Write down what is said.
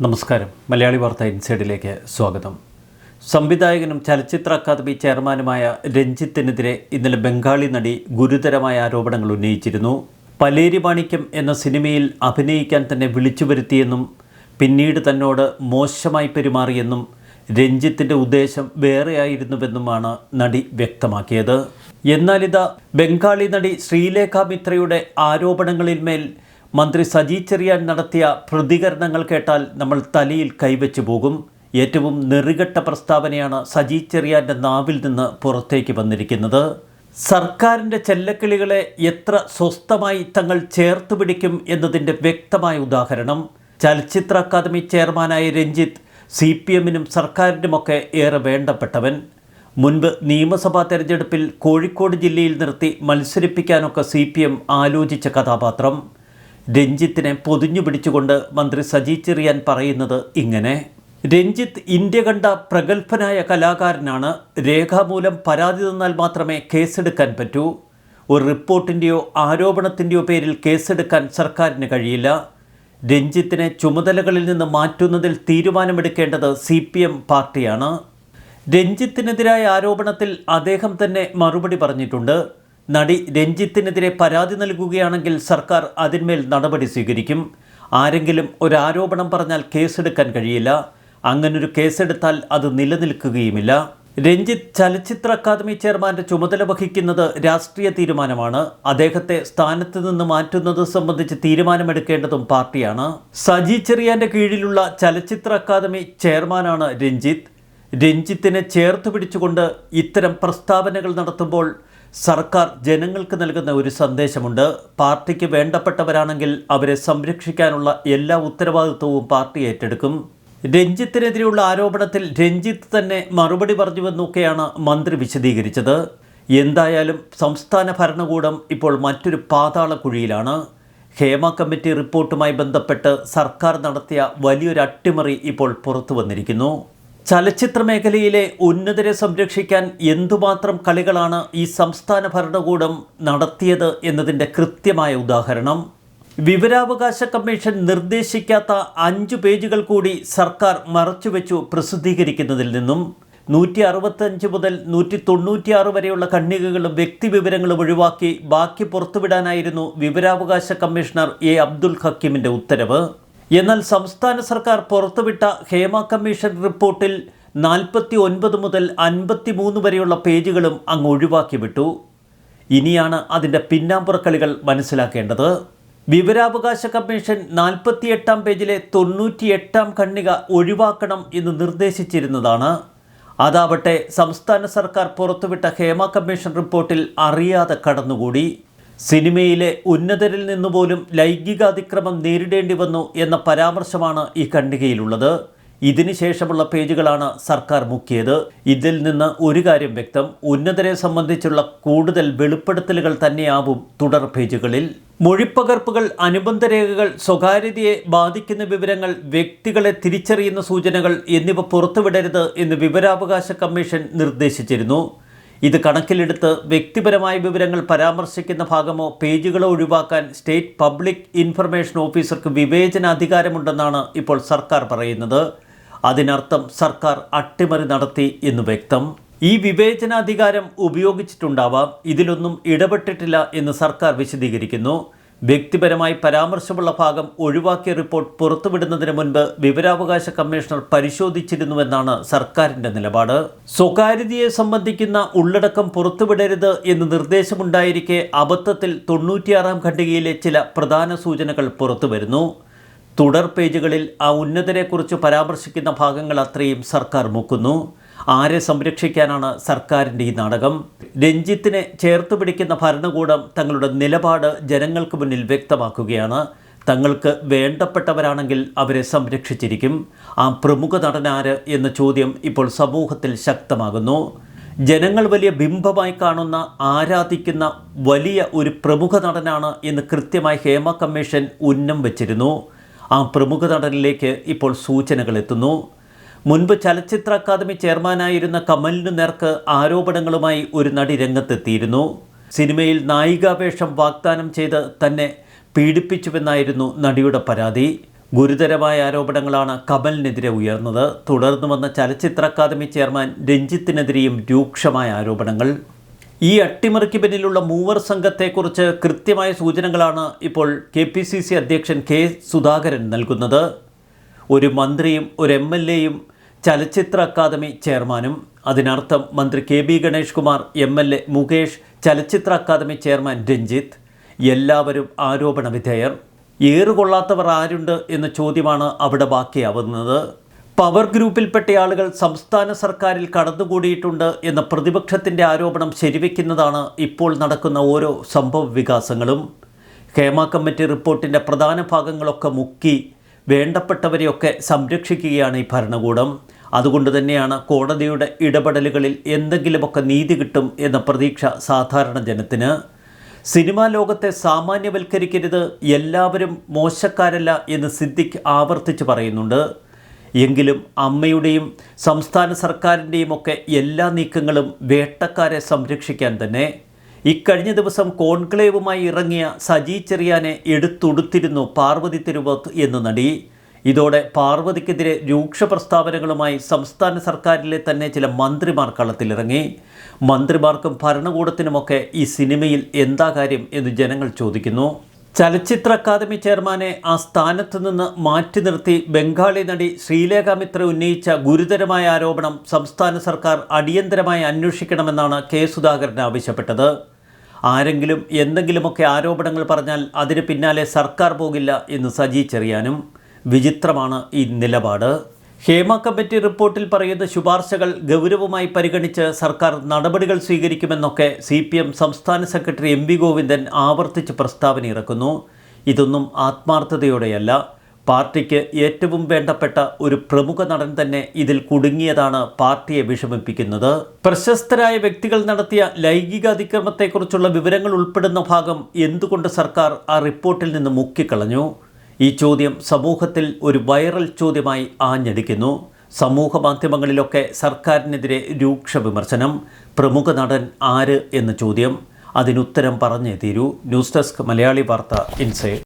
നമസ്കാരം. മലയാളി വാർത്ത ഇൻസൈഡിലേക്ക് സ്വാഗതം. സംവിധായകനും ചലച്ചിത്ര അക്കാദമി ചെയർമാനുമായ രഞ്ജിത്തിനെതിരെ ഇന്നലെ ബംഗാളി നടി ഗുരുതരമായ ആരോപണങ്ങൾ ഉന്നയിച്ചിരുന്നു. പലേരി മാണിക്യം എന്ന സിനിമയിൽ അഭിനയിക്കാൻ തന്നെ വിളിച്ചു വരുത്തിയെന്നും പിന്നീട് തന്നോട് മോശമായി പെരുമാറിയെന്നും രഞ്ജിത്തിന്റെ ഉദ്ദേശം വേറെയായിരുന്നുവെന്നുമാണ് നടി വ്യക്തമാക്കിയത്. എന്നാലിതാ ബംഗാളി നടി ശ്രീലേഖ മിത്രയുടെ ആരോപണങ്ങളിന്മേൽ മന്ത്രി സജി ചെറിയാൻ നടത്തിയ പ്രതികരണങ്ങൾ കേട്ടാൽ നമ്മൾ തലയിൽ കൈവച്ചു പോകും. ഏറ്റവും നെറികെട്ട പ്രസ്താവനയാണ് സജി ചെറിയാന്റെ നാവിൽ നിന്ന് പുറത്തേക്ക് വന്നിരിക്കുന്നത്. സർക്കാരിന്റെ ചെല്ലക്കിളികളെ എത്ര സ്വസ്ഥമായി തങ്ങൾ ചേർത്ത് പിടിക്കും എന്നതിന്റെ വ്യക്തമായ ഉദാഹരണം. ചലച്ചിത്ര അക്കാദമി ചെയർമാനായ രഞ്ജിത്ത് സി പി എമ്മിനും സർക്കാരിനുമൊക്കെ ഏറെ വേണ്ടപ്പെട്ടവൻ. മുൻപ് നിയമസഭാ തെരഞ്ഞെടുപ്പിൽ കോഴിക്കോട് ജില്ലയിൽ നിർത്തി മത്സരിപ്പിക്കാനൊക്കെ സി പി എം ആലോചിച്ച കഥാപാത്രം. രഞ്ജിത്തിനെ പൊതിഞ്ഞു പിടിച്ചുകൊണ്ട് മന്ത്രി സജി ചെറിയാൻ പറയുന്നത് ഇങ്ങനെ. രഞ്ജിത്ത് ഇന്ത്യ കണ്ട പ്രഗത്ഭനായ കലാകാരനാണ്. രേഖാമൂലം പരാതി തന്നാൽ മാത്രമേ കേസെടുക്കാൻ പറ്റൂ. ഒരു റിപ്പോർട്ടിന്റെയോ ആരോപണത്തിന്റെയോ പേരിൽ കേസെടുക്കാൻ സർക്കാരിന് കഴിയില്ല. രഞ്ജിത്തിനെ ചുമതലകളിൽ നിന്ന് മാറ്റുന്നതിൽ തീരുമാനമെടുക്കേണ്ടത് സി പി എം പാർട്ടിയാണ്. രഞ്ജിത്തിനെതിരായ ആരോപണത്തിൽ അദ്ദേഹം തന്നെ മറുപടി പറഞ്ഞിട്ടുണ്ട്. നടി രഞ്ജിത്തിനെതിരെ പരാതി നൽകുകയാണെങ്കിൽ സർക്കാർ അതിന്മേൽ നടപടി സ്വീകരിക്കും. ആരെങ്കിലും ഒരു ആരോപണം പറഞ്ഞാൽ കേസെടുക്കാൻ കഴിയില്ല. അങ്ങനൊരു കേസെടുത്താൽ അത് നിലനിൽക്കുകയുമില്ല. രഞ്ജിത്ത് ചലച്ചിത്ര അക്കാദമി ചെയർമാന്റെ ചുമതല വഹിക്കുന്നത് രാഷ്ട്രീയ തീരുമാനമാണ്. അദ്ദേഹത്തെ സ്ഥാനത്ത് നിന്ന് മാറ്റുന്നത് സംബന്ധിച്ച് തീരുമാനമെടുക്കേണ്ടതും പാർട്ടിയാണ്. സജി ചെറിയാന്റെ കീഴിലുള്ള ചലച്ചിത്ര അക്കാദമി ചെയർമാനാണ് രഞ്ജിത്ത്. രഞ്ജിത്തിനെ ചേർത്ത് പിടിച്ചുകൊണ്ട് ഇത്തരം പ്രസ്താവനകൾ നടത്തുമ്പോൾ സർക്കാർ ജനങ്ങൾക്ക് നൽകുന്ന ഒരു സന്ദേശമുണ്ട്. പാർട്ടിക്ക് വേണ്ടപ്പെട്ടവരാണെങ്കിൽ അവരെ സംരക്ഷിക്കാനുള്ള എല്ലാ ഉത്തരവാദിത്വവും പാർട്ടി ഏറ്റെടുക്കും. രഞ്ജിത്തിനെതിരെയുള്ള ആരോപണത്തിൽ രഞ്ജിത്ത് തന്നെ മറുപടി പറഞ്ഞുവെന്നൊക്കെയാണ് മന്ത്രി വിശദീകരിച്ചത്. എന്തായാലും സംസ്ഥാന ഭരണകൂടം ഇപ്പോൾ മറ്റൊരു പാതാളക്കുഴിയിലാണ്. ഹേമ കമ്മിറ്റി റിപ്പോർട്ടുമായി ബന്ധപ്പെട്ട് സർക്കാർ നടത്തിയ വലിയൊരു അട്ടിമറി ഇപ്പോൾ പുറത്തു വന്നിരിക്കുന്നു ചലച്ചിത്ര മേഖലയിലെ ഉന്നതരെ സംരക്ഷിക്കാൻ എന്തുമാത്രം കളികളാണ് ഈ സംസ്ഥാന ഭരണകൂടം നടത്തിയത് എന്നതിന്റെ കൃത്യമായ ഉദാഹരണം. വിവരാവകാശ കമ്മീഷൻ നിർദ്ദേശിക്കാത്ത അഞ്ചു പേജുകൾ കൂടി സർക്കാർ മറച്ചുവെച്ചു പ്രസിദ്ധീകരിക്കുന്നതിൽ നിന്നും നൂറ്റി അറുപത്തഞ്ച് മുതൽ നൂറ്റി തൊണ്ണൂറ്റിയാറ് വരെയുള്ള കണ്ണികകളും വ്യക്തിവിവരങ്ങളും ഒഴിവാക്കി ബാക്കി പുറത്തുവിടാനായിരുന്നു വിവരാവകാശ കമ്മീഷണർ എ അബ്ദുൽ ഹക്കീമിന്റെ ഉത്തരവ്. എന്നാൽ സംസ്ഥാന സർക്കാർ പുറത്തുവിട്ട ഹേമ കമ്മീഷൻ റിപ്പോർട്ടിൽ നാൽപ്പത്തി ഒൻപത് മുതൽ അൻപത്തി മൂന്ന് വരെയുള്ള പേജുകളും അങ്ങ് ഒഴിവാക്കി വിട്ടു ഇനിയാണ് അതിന്റെ പിന്നാമ്പുറക്കളികൾ മനസ്സിലാക്കേണ്ടത്. വിവരാവകാശ കമ്മീഷൻ നാൽപ്പത്തിയെട്ടാം പേജിലെ തൊണ്ണൂറ്റിയെട്ടാം ഖണ്ഡിക ഒഴിവാക്കണം എന്ന് നിർദ്ദേശിച്ചിരുന്നതാണ്. അതാവട്ടെ സംസ്ഥാന സർക്കാർ പുറത്തുവിട്ട ഹേമ കമ്മീഷൻ റിപ്പോർട്ടിൽ അറിയാതെ കടന്നുകൂടി. സിനിമയിലെ ഉന്നതരിൽ നിന്നുപോലും ലൈംഗികാതിക്രമം നേരിടേണ്ടി വന്നു എന്ന പരാമർശമാണ് ഈ ഖണ്ഡികയിലുള്ളത് ഇതിനുശേഷമുള്ള പേജുകളാണ് സർക്കാർ മുക്കിയത്. ഇതിൽ നിന്ന് ഒരു കാര്യം വ്യക്തം. ഉന്നതരെ സംബന്ധിച്ചുള്ള കൂടുതൽ വെളിപ്പെടുത്തലുകൾ തന്നെയാവും തുടർ പേജുകളിൽ. മൊഴിപ്പകർപ്പുകൾ അനുബന്ധ രേഖകൾ സ്വകാര്യതയെ ബാധിക്കുന്ന വിവരങ്ങൾ വ്യക്തികളെ തിരിച്ചറിയുന്ന സൂചനകൾ എന്നിവ പുറത്തുവിടരുത് എന്ന് വിവരാവകാശ കമ്മീഷൻ നിർദ്ദേശിച്ചിരുന്നു. ഇത് കണക്കിലെടുത്ത് വ്യക്തിപരമായ വിവരങ്ങൾ പരാമർശിക്കുന്ന ഭാഗമോ പേജുകളോ ഒഴിവാക്കാൻ സ്റ്റേറ്റ് പബ്ലിക് ഇൻഫർമേഷൻ ഓഫീസർക്ക് വിവേചനാധികാരമുണ്ടെന്നാണ് ഇപ്പോൾ സർക്കാർ പറയുന്നത്. അതിനർത്ഥം സർക്കാർ അട്ടിമറി നടത്തി എന്ന് വ്യക്തം. ഈ വിവേചനാധികാരം ഉപയോഗിച്ചിട്ടുണ്ടാവാം. ഇതിലൊന്നും ഇടപെട്ടിട്ടില്ല എന്ന് സർക്കാർ വിശദീകരിക്കുന്നു. വ്യക്തിപരമായി പരാമർശമുള്ള ഭാഗം ഒഴിവാക്കിയ റിപ്പോർട്ട് പുറത്തുവിടുന്നതിന് മുൻപ് വിവരാവകാശ കമ്മീഷണർ പരിശോധിച്ചിരുന്നുവെന്നാണ് സർക്കാരിന്റെ നിലപാട്. സ്വകാര്യതയെ സംബന്ധിക്കുന്ന ഉള്ളടക്കം പുറത്തുവിടരുത് എന്ന് നിർദ്ദേശമുണ്ടായിരിക്കെ അബദ്ധത്തിൽ തൊണ്ണൂറ്റിയാറാം ഖണ്ഡികയിലെ ചില പ്രധാന സൂചനകൾ പുറത്തുവരുന്നു. തുടർ പേജുകളിൽ ആ ഉന്നതരെക്കുറിച്ച് പരാമർശിക്കുന്ന ഭാഗങ്ങൾ അത്രയും സർക്കാർ മുക്കുന്നു. ആരെ സംരക്ഷിക്കാനാണ് സർക്കാരിന്റെ ഈ നാടകം? രഞ്ജിത്തിനെ ചേർത്ത് പിടിക്കുന്ന ഭരണകൂടം തങ്ങളുടെ നിലപാട് ജനങ്ങൾക്ക് മുന്നിൽ വ്യക്തമാക്കുകയാണ്. തങ്ങൾക്ക് വേണ്ടപ്പെട്ടവരാണെങ്കിൽ അവരെ സംരക്ഷിച്ചിരിക്കും. ആ പ്രമുഖ നടനാര് എന്ന ചോദ്യം ഇപ്പോൾ സമൂഹത്തിൽ ശക്തമാകുന്നു. ജനങ്ങൾ വലിയ ബിംബമായി കാണുന്ന ആരാധിക്കുന്ന വലിയ ഒരു പ്രമുഖ നടനാണ് എന്ന് കൃത്യമായി ഹേമ കമ്മീഷൻ ഉന്നം വച്ചിരുന്നു. ആ പ്രമുഖ നടനിലേക്ക് ഇപ്പോൾ സൂചനകൾ എത്തുന്നു. മുൻപ് ചലച്ചിത്ര അക്കാദമി ചെയർമാനായിരുന്ന കമലിനു നേർക്ക് ആരോപണങ്ങളുമായി ഒരു നടി രംഗത്തെത്തിയിരുന്നു. സിനിമയിൽ നായികാവേഷം വാഗ്ദാനം ചെയ്ത് തന്നെ പീഡിപ്പിച്ചുവെന്നായിരുന്നു നടിയുടെ പരാതി. ഗുരുതരമായ ആരോപണങ്ങളാണ് കമലിനെതിരെ ഉയർന്നത്. തുടർന്നു വന്ന ചലച്ചിത്ര അക്കാദമി ചെയർമാൻ രഞ്ജിത്തിനെതിരെയും രൂക്ഷമായ ആരോപണങ്ങൾ. ഈ അട്ടിമറിക്ക് പിന്നിലുള്ള മൂവർ സംഘത്തെക്കുറിച്ച് കൃത്യമായ സൂചനകളാണ് ഇപ്പോൾ കെ പി സി സി അധ്യക്ഷൻ കെ സുധാകരൻ നൽകുന്നത്. ഒരു മന്ത്രിയും ഒരു എം എൽ എയും ചലച്ചിത്ര അക്കാദമി ചെയർമാനും അതിനർത്ഥം മന്ത്രി K B Ganesh Kumar M L A Mukesh ചലച്ചിത്ര അക്കാദമി ചെയർമാൻ രഞ്ജിത്ത് എല്ലാവരും ആരോപണ വിധേയർ. ഏറുകൊള്ളാത്തവർ ആരുണ്ട് എന്ന ചോദ്യമാണ് അവിടെ ബാക്കിയാവുന്നത്. പവർ ഗ്രൂപ്പിൽപ്പെട്ട ആളുകൾ സംസ്ഥാന സർക്കാരിൽ കടന്നുകൂടിയിട്ടുണ്ട് എന്ന പ്രതിപക്ഷത്തിന്റെ ആരോപണം ശരിവെക്കുന്നതാണ് ഇപ്പോൾ നടക്കുന്ന ഓരോ സംഭവ വികാസങ്ങളും. ഹേമ കമ്മിറ്റി റിപ്പോർട്ടിന്റെ പ്രധാന ഭാഗങ്ങളൊക്കെ മുക്കി വേണ്ടപ്പെട്ടവരെയൊക്കെ സംരക്ഷിക്കുകയാണ് ഈ ഭരണകൂടം. അതുകൊണ്ട് തന്നെയാണ് കോടതിയുടെ ഇടപെടലുകളിൽ എന്തെങ്കിലുമൊക്കെ നീതി കിട്ടും എന്ന പ്രതീക്ഷ സാധാരണ ജനത്തിന്. സിനിമാ ലോകത്തെ സാമാന്യവൽക്കരിക്കരുത് എല്ലാവരും മോശക്കാരല്ല എന്ന് സിദ്ദിഖ് ആവർത്തിച്ച് പറയുന്നുണ്ട്. എങ്കിലും അമ്മയുടെയും സംസ്ഥാന സർക്കാരിന്റെയും ഒക്കെ എല്ലാ നീക്കങ്ങളും വേട്ടക്കാരെ സംരക്ഷിക്കാൻ തന്നെ ഇക്കഴിഞ്ഞ ദിവസം കോൺക്ലേവുമായി ഇറങ്ങിയ സജി ചെറിയാനെ എടുത്തുടുത്തിരുന്നു പാർവതി തിരുവത്ത് എന്ന നടി. ഇതോടെ പാർവതിക്കെതിരെ രൂക്ഷ പ്രസ്താവനകളുമായി സംസ്ഥാന സർക്കാരിലെ തന്നെ ചില മന്ത്രിമാർ കളത്തിലിറങ്ങി. മന്ത്രിമാർക്കും ഭരണകൂടത്തിനുമൊക്കെ ഈ സിനിമയിൽ എന്താ കാര്യം എന്ന് ജനങ്ങൾ ചോദിക്കുന്നു. ചലച്ചിത്ര അക്കാദമി ചെയർമാനെ ആ സ്ഥാനത്ത് നിന്ന് മാറ്റി നിർത്തി ബംഗാളി നടി ശ്രീലേഖ മിത്ര ഉന്നയിച്ച ഗുരുതരമായ ആരോപണം സംസ്ഥാന സർക്കാർ അടിയന്തരമായി അന്വേഷിക്കണമെന്നാണ് കെ സുധാകരൻ ആവശ്യപ്പെട്ടത്. ആരെങ്കിലും എന്തെങ്കിലുമൊക്കെ ആരോപണങ്ങൾ പറഞ്ഞാൽ അതിന് പിന്നാലെ സർക്കാർ പോകില്ല എന്ന് സജി ചെറിയാനും വിചിത്രമാണ് ഈ നിലപാട്. ഹേമ കമ്മിറ്റി റിപ്പോർട്ടിൽ പറയുന്ന ശുപാർശകൾ ഗൗരവമായി പരിഗണിച്ച് സർക്കാർ നടപടികൾ സ്വീകരിക്കുമെന്നൊക്കെ സി പി എം സംസ്ഥാന സെക്രട്ടറി എം വി ഗോവിന്ദൻ ആവർത്തിച്ച് പ്രസ്താവന ഇറക്കുന്നു ഇതൊന്നും ആത്മാർത്ഥതയോടെയല്ല. പാർട്ടിക്ക് ഏറ്റവും വേണ്ടപ്പെട്ട ഒരു പ്രമുഖ നടൻ തന്നെ ഇതിൽ കുടുങ്ങിയതാണ് പാർട്ടിയെ വിഷമിപ്പിക്കുന്നത്. പ്രശസ്തരായ വ്യക്തികൾ നടത്തിയ ലൈംഗിക അതിക്രമത്തെക്കുറിച്ചുള്ള വിവരങ്ങൾ ഉൾപ്പെടുന്ന ഭാഗം എന്തുകൊണ്ട് സർക്കാർ ആ റിപ്പോർട്ടിൽ നിന്ന് മുക്കിക്കളഞ്ഞു? ഈ ചോദ്യം സമൂഹത്തിൽ ഒരു വൈറൽ ചോദ്യമായി ആഞ്ഞടിക്കുന്നു. സമൂഹ മാധ്യമങ്ങളിലൊക്കെ സർക്കാരിനെതിരെ രൂക്ഷ വിമർശനം. പ്രമുഖ നടൻ ആര് എന്ന ചോദ്യം. അതിനുത്തരം പറഞ്ഞേ തീരൂ. ന്യൂസ് ഡെസ്ക് മലയാളി വാർത്ത ഇൻസൈഡ്